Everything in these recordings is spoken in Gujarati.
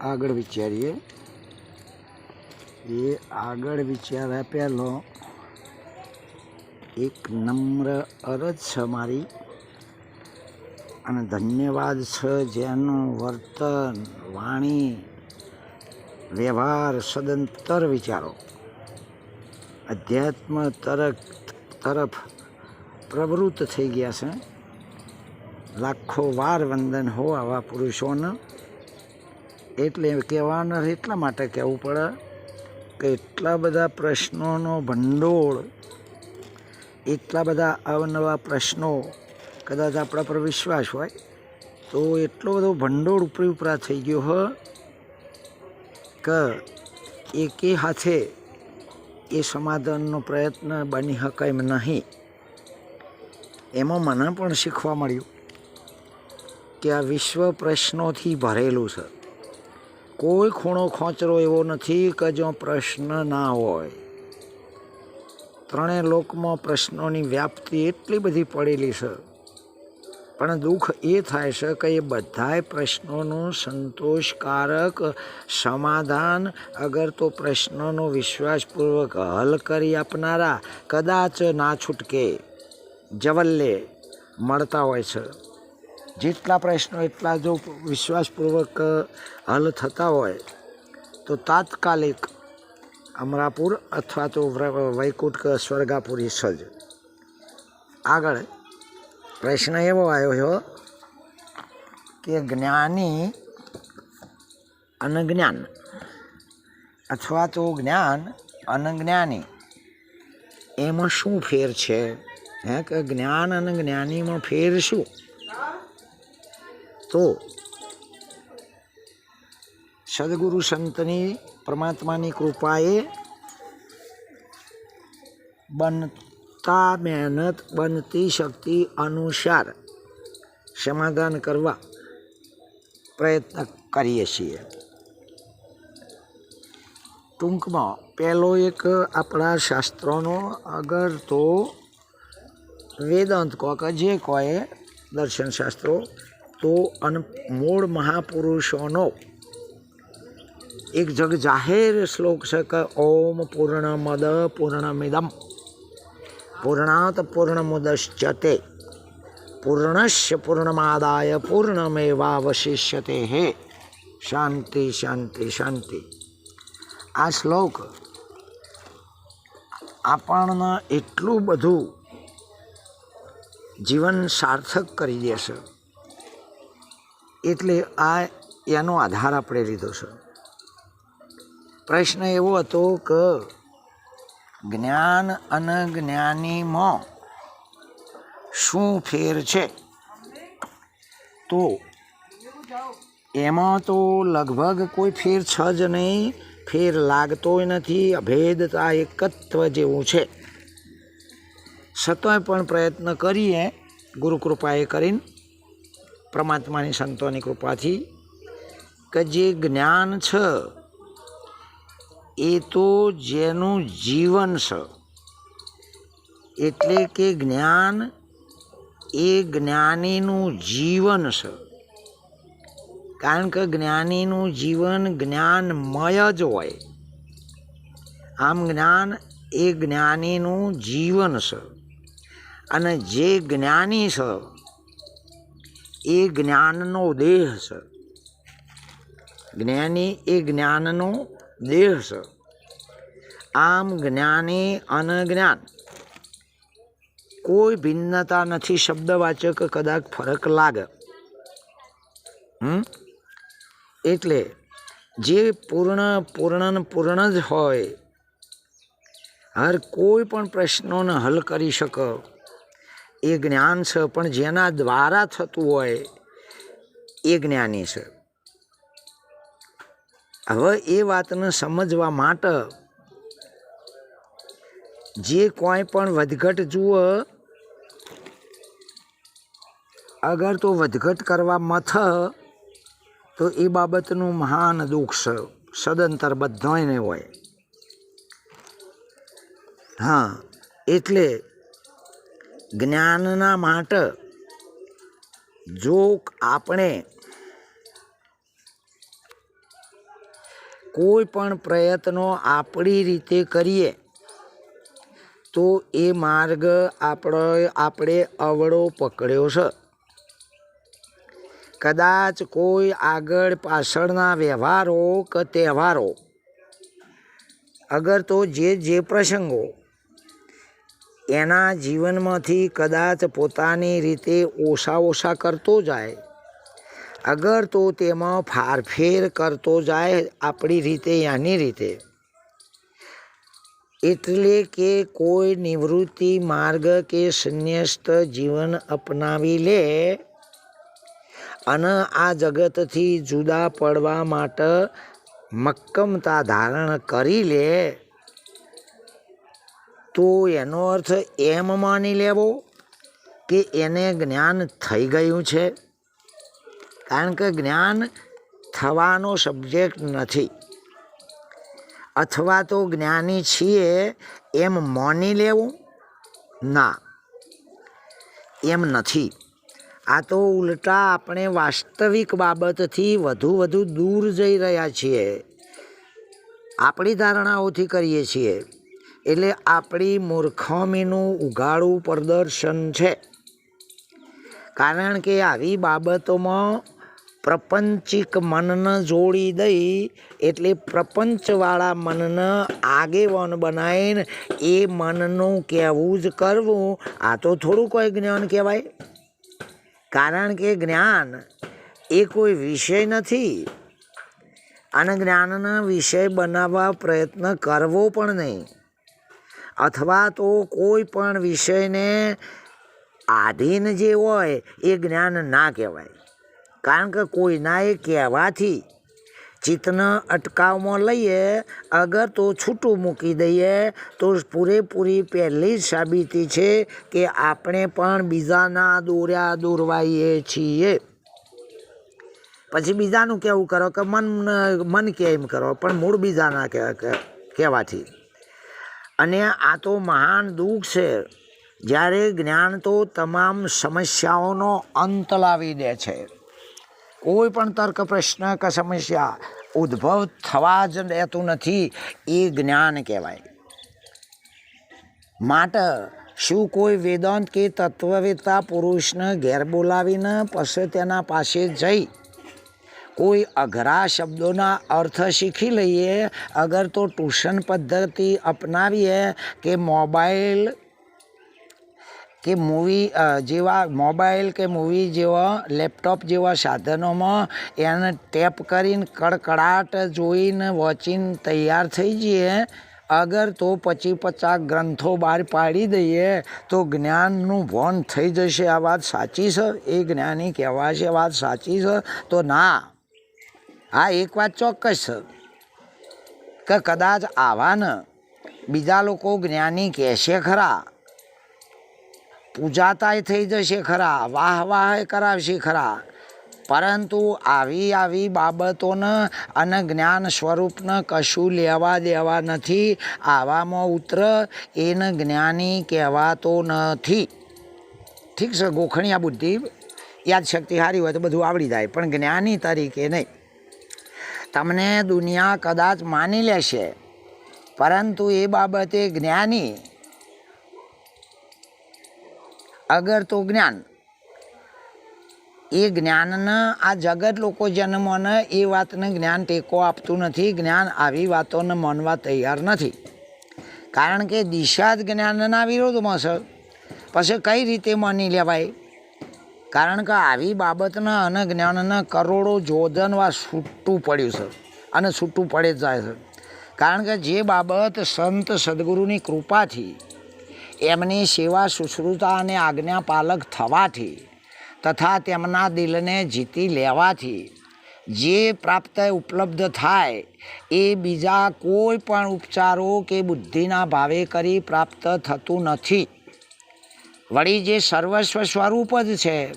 આગળ વિચારીએ. એ આગળ વિચાર્યા પહેલો એક નમ્ર અરજ છે મારી. અને ધન્યવાદ છે જેનું વર્તન, વાણી, વ્યવહાર, સદંતર વિચારો. અધ્યાત્મ તરફ તરફ પ્રવૃત્ત થઈ ગયા છે. લાખો વાર વંદન હો આવા પુરુષોને. એટલે કહેવાના એટલા માટે કહેવું પડે કે એટલા બધા પ્રશ્નોનો ભંડોળ, એટલા બધા અવનવા પ્રશ્નો, કદાચ આપણા પર વિશ્વાસ હોય, તો એટલો બધો ભંડોળ ઉપરી ઉપરા થઈ ગયો હ, કે એકે હાથે એ સમાધાનનો પ્રયત્ન બની શકાય એમ નહીં. એમાં મને પણ શીખવા મળ્યું કે આ વિશ્વ પ્રશ્નોથી ભરેલું છે. કોઈ ખૂણો ખોંચરો એવો નથી કે જો પ્રશ્ન ના હોય. ત્રણેય લોકમાં પ્રશ્નોની વ્યાપ્તિ એટલી બધી પડેલી છે. પણ દુઃખ એ થાય છે કે એ બધાય પ્રશ્નોનું સંતોષકારક સમાધાન અગર તો પ્રશ્નોનો વિશ્વાસપૂર્વક હલ કરી આપનારા કદાચ ના છૂટકે, જવલ્લે મળતા હોય છે. જેટલા પ્રશ્નો, એટલા જો વિશ્વાસપૂર્વક હલ થતા હોય, તો તાત્કાલિક અમરાપુર અથવા તો વૈકુંઠ સ્વર્ગાપુરી સજ આગળ પ્રશ્ન એવો આવ્યો છે કે જ્ઞાની અનજ્ઞાન અથવા તો જ્ઞાન અનજ્ઞાની, એમાં શું ફેર છે? હે, કે જ્ઞાન અને જ્ઞાનીમાં ફેર શું? તો સદગુરુ સંતની પરમાત્માની કૃપાએ બનતા મહેનત બનતી શક્તિ અનુસાર સમાધાન કરવા પ્રયત્ન કરીએ છીએ ટૂંકમાં પહેલો એક આપણા શાસ્ત્રોનો અગર તો વેદાંત કહો કે જે કહે દર્શન શાસ્ત્રો અન મૂળ મહાપુરુષોનો એક જગ જાહેર શ્લોક છે કે ઓમ પૂર્ણમદ પૂર્ણમિદમ. પૂર્ણાત પૂર્ણમુદશ્ચતે પૂર્ણશ્ય પૂર્ણમાદાય પૂર્ણમેવાવશિષ્યતે. હે. શાંતિ શાંતિ શાંતિ. આ શ્લોક આપણને એટલું બધું જીવન સાર્થક કરી દેશે. એટલે આ એનો આધાર આપણે લીધો છે. પ્રશ્ન એવો હતો કે જ્ઞાન અને જ્ઞાનીમાં શું ફેર છે? તો એમાં તો લગભગ કોઈ ફેર છે જ નહીં, ફેર લાગતોય નથી, અભેદતા એકત્વ જેવું છે. છતાંય પણ પ્રયત્ન કરીએ, ગુરુકૃપાએ કરીને પરમાત્માની સંતોની કૃપાથી કે જે જ્ઞાન છે, એ તો જેનું જીવન છે. એટલે કે જ્ઞાન એ જ્ઞાનીનું જીવન છે. કારણ કે જ્ઞાનીનું જીવન જ્ઞાનમય જ હોય. આમ જ્ઞાન એ જ્ઞાનીનું જીવન છે. અને જે જ્ઞાની છે એ જ્ઞાનનો દેહ છે. જ્ઞાની એ જ્ઞાનનો દેહ છે. આમ જ્ઞાની અને જ્ઞાન કોઈ ભિન્નતા નથી, શબ્દવાચક કદાચ ફરક લાગે. એટલે જે પૂર્ણ પૂર્ણ પૂર્ણ જ હોય, હર કોઈ પણ પ્રશ્નોને હલ કરી શકે. એ જ્ઞાન છે, પણ જેના દ્વારા થતું હોય એ જ્ઞાની છે. હવે એ વાતને સમજવા માટે જે કોઈ પણ વધઘટ જુઓ, અગર તો વધઘટ કરવા મથ, તો એ બાબતનું મહાન દુઃખ છે, સદંતર બધાને હોય. હા, એટલે જ્ઞાનના માટે જો આપણે કોઈ પણ પ્રયત્નો આપણી રીતે કરીએ, તો એ માર્ગ આપણો, આપણે અવળો પકડ્યો છે. કદાચ કોઈ આગળ પાછળના વ્યવહારો કે તહેવારો, અગર તો જે જે પ્રસંગો એના જીવનમાંથી કદાચ પોતાની રીતે ઓછા ઓછા કરતો જાય. અગર તો તેમાં ફારફેર કરતો જાય આપણી રીતે, યાની રીતે. એટલે કે કોઈ નિવૃત્તિ માર્ગ કે સંન્યસ્ત જીવન અપનાવી લે અને આ જગતથી જુદા પડવા માટે મક્કમતા ધારણ કરી લે. તો એનો અર્થ એમ માની લેવો કે એને જ્ઞાન થઈ ગયું છે. કારણ કે જ્ઞાન થવાનો સબ્જેક્ટ નથી. અથવા તો જ્ઞાની છીએ એમ માની લેવું? ના, એમ નથી. આ તો ઉલટા આપણે વાસ્તવિક બાબતથી વધુ વધુ દૂર જઈ રહ્યા છીએ. આપણી ધારણાઓથી કરીએ છીએ. એટલે આપણી મૂર્ખામીનું ઉઘાડું પ્રદર્શન છે. કારણ કે આવી બાબતોમાં પ્રપંચિક મનને જોડી દઈ એટલે પ્રપંચવાળા મનને આગેવાન બનાવીને એ મનનું કહેવું જ કરવું, આ તો થોડું કોઈ જ્ઞાન કહેવાય. કારણ કે જ્ઞાન એ કોઈ વિષય નથી અને જ્ઞાનના વિષય બનાવવા પ્રયત્ન કરવો પણ નહીં. અથવા તો કોઈ પણ વિષયને આધીન જે હોય એ જ્ઞાન ના કહેવાય. કારણ કે કોઈના એ કહેવાથી ચિત્તને અટકાવમાં લઈએ, અગર તો છૂટું મૂકી દઈએ, તો પૂરેપૂરી પહેલી જ સાબિતી છે કે આપણે પણ બીજાના દોર્યા દોરવાઈએ છીએ. પછી બીજાનું કેવું કરો કે મન મન કે એમ કરો? પણ મૂળ બીજાના કહેવાથી. અને આ તો મહાન દુઃખ છે. જ્યારે જ્ઞાન તો તમામ સમસ્યાઓનો અંત લાવી દે છે. કોઈ પણ તર્ક પ્રશ્ન કે સમસ્યા ઉદ્ભવ થવા જ રહેતું નથી, એ જ્ઞાન કહેવાય. માટે શું કોઈ વેદાંત કે તત્વવેતા પુરુષને ઘેર બોલાવીને પછી તેના પાસે જઈ કોઈ અઘરા શબ્દોના અર્થ શીખી લઈએ, અગર તો ટ્યુશન પદ્ધતિ અપનાવીએ કે મોબાઈલ કે મૂવી જેવા, મોબાઈલ કે મૂવી જેવા, લેપટોપ જેવા સાધનોમાં એને ટેપ કરીને કડકડાટ જોઈને વોચીને તૈયાર થઈ જઈએ. અગર તો પછી પચાસ ગ્રંથો બહાર પાડી દઈએ, તો જ્ઞાનનું ભોન થઈ જશે. આ વાત સાચી છે? એ જ્ઞાની કહેવાશે વાત સાચી છે? તો ના. હા એક વાત ચોક્કસ કે કદાચ આવાને બીજા લોકો જ્ઞાની કહેશે ખરા. પૂજાતાય થઈ જશે ખરા, વાહ વાહ કરાવશે ખરા. પરંતુ આવી આવી બાબતોને અને જ્ઞાન સ્વરૂપને કશું લેવા દેવા નથી, આવામાં ઉતર એને જ્ઞાની કહેવાતો નથી. ઠીક છે, ગોખણી આ બુદ્ધિ યાદશક્તિ સારી હોય તો બધું આવડી જાય, પણ જ્ઞાની તરીકે નહીં. તમને દુનિયા કદાચ માની લેશે, પરંતુ એ બાબતે જ્ઞાની, અગર તો જ્ઞાન. એ જ્ઞાનને, આ જગત લોકો જન્મોને એ વાતને જ્ઞાન ટેકો આપતું નથી, જ્ઞાન આવી વાતોને માનવા તૈયાર નથી. કારણ કે દિશા જ જ્ઞાનના વિરોધમાં છે. પછી કઈ રીતે માની લેવાય? કારણ કે આવી બાબતના અને જ્ઞાનના કરોડો જોધનવા છૂટું પડ્યું છે અને છૂટું પડે જ જાય છે. કારણ કે જે બાબત સંત સદગુરુની કૃપાથી, એમની સેવા શુશ્રુતા અને આજ્ઞા પાલક થવાથી તથા તેમના દિલને જીતી લેવાથી જે પ્રાપ્ત ઉપલબ્ધ થાય એ બીજા કોઈ પણ ઉપચારો કે બુદ્ધિના ભાવે કરી પ્રાપ્ત થતું નથી. વળી જે સર્વસ્વ સ્વરૂપ જ છે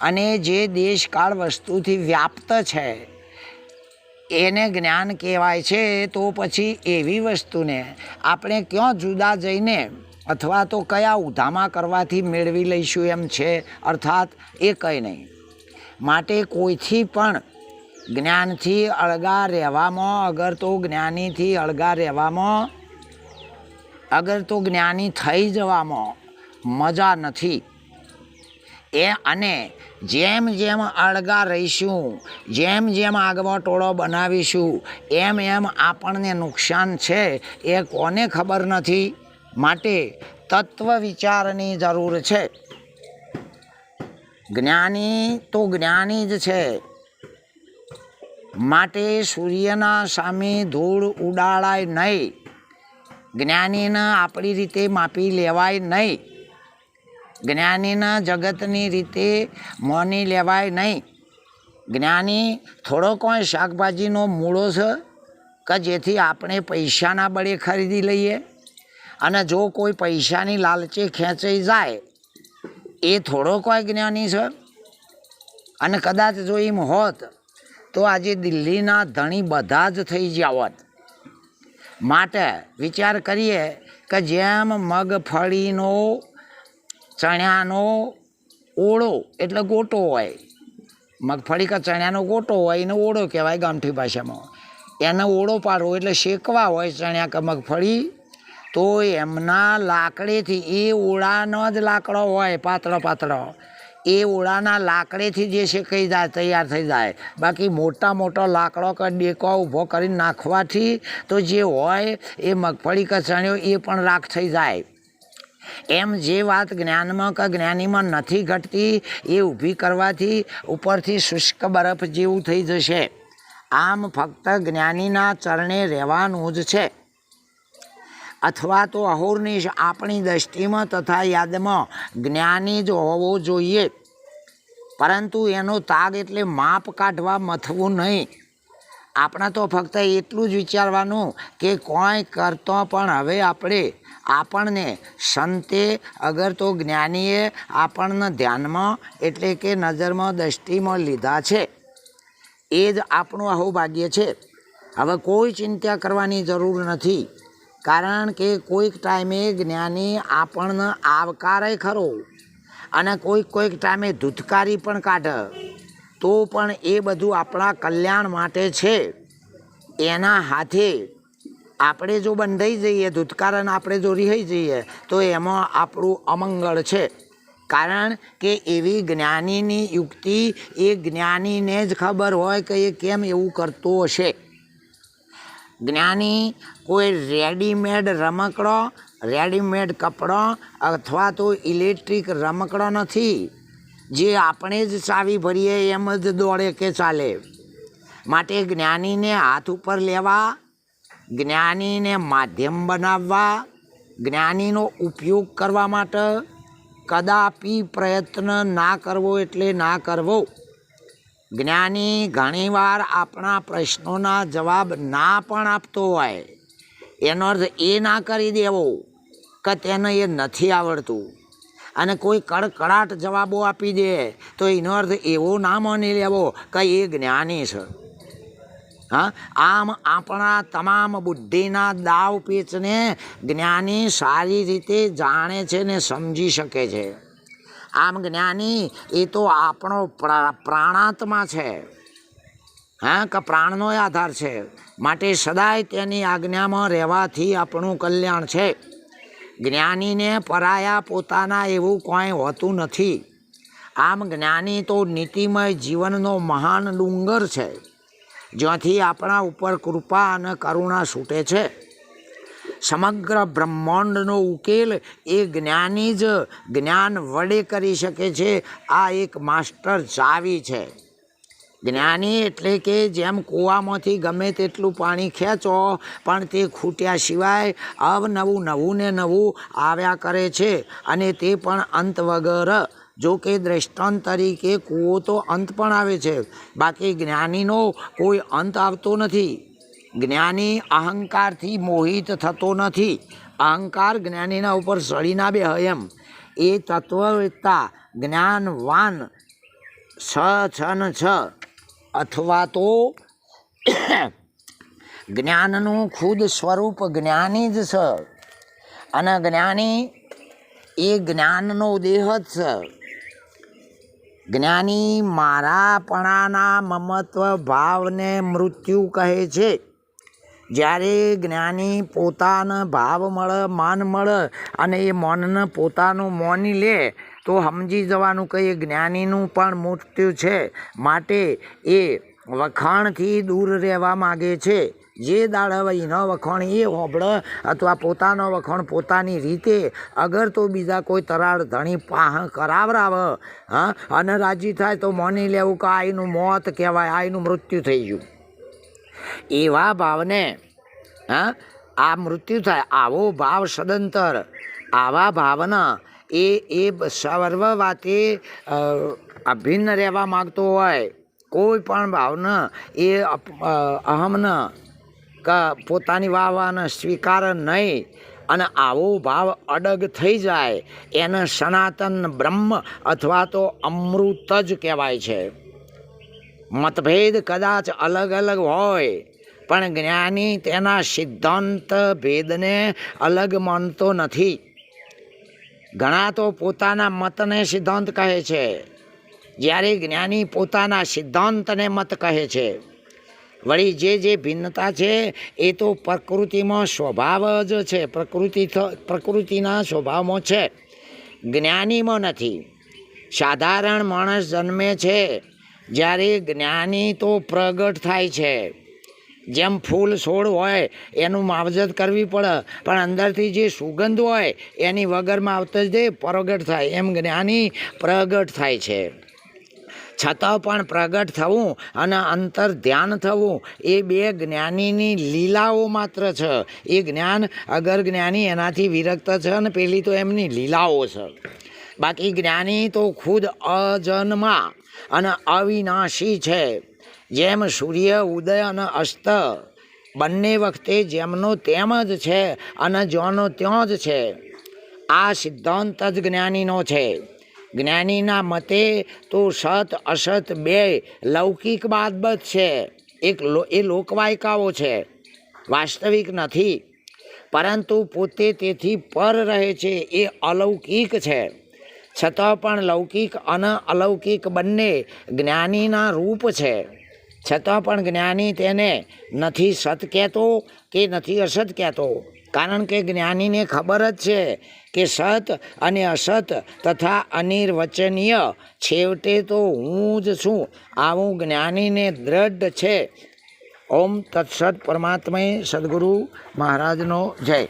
અને જે દેશકાળ વસ્તુથી વ્યાપ્ત છે, એને જ્ઞાન કહેવાય છે, તો પછી એવી વસ્તુને આપણે ક્યાં જુદા જઈને અથવા તો કયા ઉધામા કરવાથી મેળવી લઈશું એમ છે, અર્થાત એ કંઈ નહીં. માટે કોઈથી પણ જ્ઞાનથી અળગા રહેવામાં, અગર તો જ્ઞાનીથી અળગા રહેવામાં, અગર તો જ્ઞાની થઈ જવામાં મજા નથી. એ અને જેમ જેમ અળગા રહીશું, જેમ જેમ આગવો ટોળો બનાવીશું, એમ એમ આપણને નુકસાન છે એ કોને ખબર નથી. માટે તત્વ વિચારની જરૂર છે. જ્ઞાની તો જ્ઞાની જ છે. માટે સૂર્યના સામે ધૂળ ઉડાડાય નહીં. જ્ઞાનીને આપણી રીતે માપી લેવાય નહીં. જ્ઞાનીના જગતની રીતે મોની લેવાય નહીં. જ્ઞાની થોડો કોઈ શાકભાજીનો મૂળો છે કે જેથી આપણે પૈસાના બળે ખરીદી લઈએ અને જો કોઈ પૈસાની લાલચે ખેંચાઈ જાય, એ થોડો કોઈ જ્ઞાની છે. અને કદાચ જો એમ હોત, તો આજે દિલ્હીના ધણી બધા જ થઈ હોત. માટે વિચાર કરીએ કે જેમ મગફળીનો ચણાનો ઓળો એટલે ગોટો હોય. મગફળી કે ચણાનો ગોટો હોય એને ઓળો કહેવાય ગામઠી ભાષામાં. એને ઓળો પાડવો એટલે શેકવા હોય ચણ્યા કે મગફળી, તો એમના લાકડેથી એ ઓળાનો જ લાકડો હોય, પાતળો પાતળો. એ ઓળાના લાકડેથી જે શેકાઈ જાય, તૈયાર થઈ જાય. બાકી મોટા મોટો લાકડો કે ડેકો ઊભો કરીને નાખવાથી તો જે હોય એ મગફળી કે ચણ્યો એ પણ રાખ થઈ જાય. એમ જે વાત જ્ઞાનમાં કે જ્ઞાનીમાં નથી ઘટતી, એ ઊભી કરવાથી ઉપરથી શુષ્ક બરફ જેવું થઈ જશે. આમ ફક્ત જ્ઞાનીના ચરણે રહેવાનું જ છે. અથવા તો અહોરનિશ આપણી દ્રષ્ટિમાં તથા યાદમાં જ્ઞાની જ હોવો જોઈએ. પરંતુ એનો તાગ એટલે માપ કાઢવા મથવું નહીં. આપણા તો ફક્ત એટલું જ વિચારવાનું કે કોઈ કરતો પણ હવે આપણે આપણને સંતે અગર તો જ્ઞાનીએ આપણને ધ્યાનમાં એટલે કે નજરમાં દ્રષ્ટિમાં લીધા છે. એ જ આપણું અહોભાગ્ય છે. હવે કોઈ ચિંતા કરવાની જરૂર નથી. કારણ કે કોઈક ટાઈમે જ્ઞાની આપણને આવકારે ખરો. અને કોઈક કોઈક ટાઈમે ધૂતકારી પણ કાઢે. તો પણ એ બધું આપણા કલ્યાણ માટે છે. એના હાથે આપણે જો બંધાઈ જઈએ, ધૂતકારણ આપણે જો રિહાઈ જઈએ, તો એમાં આપણું અમંગળ છે. કારણ કે એવી જ્ઞાનીની યુક્તિ, એ જ્ઞાનીને જ ખબર હોય કે એ કેમ એવું કરતો હશે. જ્ઞાની કોઈ રેડીમેડ રમકડો, રેડીમેડ કપડો અથવા તો ઇલેક્ટ્રિક રમકડો નથી. જે આપણે જ ચાવી ભરીએ એમ જ દોડે કે ચાલે. માટે જ્ઞાનીને હાથ ઉપર લેવા, જ્ઞાનીને માધ્યમ બનાવવા, જ્ઞાનીનો ઉપયોગ કરવા માટે કદાપી પ્રયત્ન ના કરવો એટલે ના કરવો. જ્ઞાની ઘણીવાર આપણા પ્રશ્નોના જવાબ ના પણ આપતો હોય. એનો અર્થ એ ના કરી દેવો કે તેને એ નથી આવડતું. અને કોઈ કડકડાટ જવાબો આપી દે, તો એનો અર્થ એવો ના માની લેવો કે એ જ્ઞાની છે. હા? આમ આપણા તમામ બુદ્ધિના દાવ પેચને જ્ઞાની સારી રીતે જાણે છે ને સમજી શકે છે. આમ જ્ઞાની એ તો આપણો પ્રા- પ્રાણાત્મા છે. હા? કે પ્રાણનો આધાર છે. માટે સદાય તેની આજ્ઞામાં રહેવાથી આપણું કલ્યાણ છે. જ્ઞાનીને પરાયા પોતાના એવું કોઈ હોતું નથી. આમ જ્ઞાની તો નીતિમય જીવનનો મહાન ડુંગર છે, જ્યાંથી આપણા ઉપર કૃપા અને કરુણા છૂટે છે. સમગ્ર બ્રહ્માંડનો ઉકેલ એ જ્ઞાની જ જ્ઞાન વડે કરી શકે છે. આ એક માસ્ટર ચાવી છે. જ્ઞાની એટલે કે જેમ કૂવામાંથી ગમે તેટલું પાણી ખેંચો, પણ તે ખૂટ્યા સિવાય અવનવું નવું ને નવું આવ્યા કરે છે અને તે પણ અંત વગર. જો કે દ્રષ્ટાંત તરીકે કૂવો તો અંત પણ આવે છે. બાકી જ્ઞાનીનો કોઈ અંત આવતો નથી. જ્ઞાની અહંકારથી મોહિત થતો નથી. અહંકાર જ્ઞાનીના ઉપર સળી ના બે એમ. એ તત્વવેત્તા જ્ઞાનવાન છ છ, ને, છ. અથવા તો જ્ઞાનનું ખુદ સ્વરૂપ જ્ઞાની જ છે. અને જ્ઞાની એ જ્ઞાનનો દેહ જ છે. જ્ઞાની મારાપણાના મમત્વ ભાવને મૃત્યુ કહે છે. જ્યારે જ્ઞાની પોતાના ભાવ મળે, માન મળે અને એ મનને પોતાનું મોની લે તો સમજી જવાનું કંઈ જ્ઞાનીનું પણ મૃત્યુ છે. માટે એ વખાણથી દૂર રહેવા માગે છે. જે દાડવ ન વખાણ એ હોબળ અથવા પોતાનો વખાણ પોતાની રીતે અગર તો બીજા કોઈ તરાળ ધણી પાહ કરાવરાવ, હા, અને રાજી થાય તો માની લેવું કે આઈનું મોત કહેવાય, આ એનું મૃત્યુ થઈ ગયું. એવા ભાવને, હા, આ મૃત્યુ થાય, આવો ભાવ સદંતર, આવા ભાવના એ એ સર્વ વાતે અભિન્ન રહેવા માગતો હોય. કોઈ પણ ભાવના એ અહમન પોતાની વાવાને સ્વીકાર નહીં. અને આવો ભાવ અડગ થઈ જાય, એને સનાતન બ્રહ્મ અથવા તો અમૃત જ કહેવાય છે. મતભેદ કદાચ અલગ અલગ હોય, પણ જ્ઞાની તેના સિદ્ધાંત ભેદને અલગ માનતો નથી. ઘણા તો પોતાના મતને સિદ્ધાંત કહે છે. જ્યારે જ્ઞાની પોતાના સિદ્ધાંતને મત કહે છે. વળી જે જે ભિન્નતા છે, એ તો પ્રકૃતિમાં સ્વભાવ જ છે. પ્રકૃતિ પ્રકૃતિના સ્વભાવમાં છે. જ્ઞાનીમાં નથી. સાધારણ માણસ જન્મે છે, જ્યારે જ્ઞાની તો પ્રગટ થાય છે. જેમ ફૂલ છોડ હોય, એનું માવજત કરવી પડે. પણ અંદરથી જે સુગંધ હોય, એની વગર માવતર જ પ્રગટ થાય. એમ જ્ઞાની પ્રગટ થાય છે. છતાં પણ પ્રગટ થવું અને અંતર ધ્યાન થવું, એ બે જ્ઞાનીની લીલાઓ માત્ર છે. એ જ્ઞાન અગર જ્ઞાની એનાથી વિરક્ત છે અને પેલી તો એમની લીલાઓ છે. બાકી જ્ઞાની તો ખુદ અજન્મા અને અવિનાશી છે. જેમ સૂર્ય, ઉદય અને અસ્ત. બંને વખતે જેમનો તેમ જ છે અને જ્યોનો ત્યાં જ છે. આ સિદ્ધાંત જ જ્ઞાનીનો છે. જ્ઞાનીના મતે તો સત, અસત બે લૌકિક બાબત છે. એક એ લોકવાયકાઓ છે. વાસ્તવિક નથી. પરંતુ પોતે તેથી પર રહે છે, એ અલૌકિક છે. છતાં પણ લૌકિક અને અલૌકિક બંને જ્ઞાનીના રૂપ છે. છતાં પણ જ્ઞાની તેને નથી સત કહેતો કે નથી અસત કહેતો. કારણ કે જ્ઞાનીને ખબર જ છે કે સત અને અસત તથા અનિર્વચનીય છેવટે તો હું જ છું. આવું જ્ઞાનીને દ્રઢ છે. ઓમ તત્સત પરમાત્મા સદગુરુ મહારાજનો જય.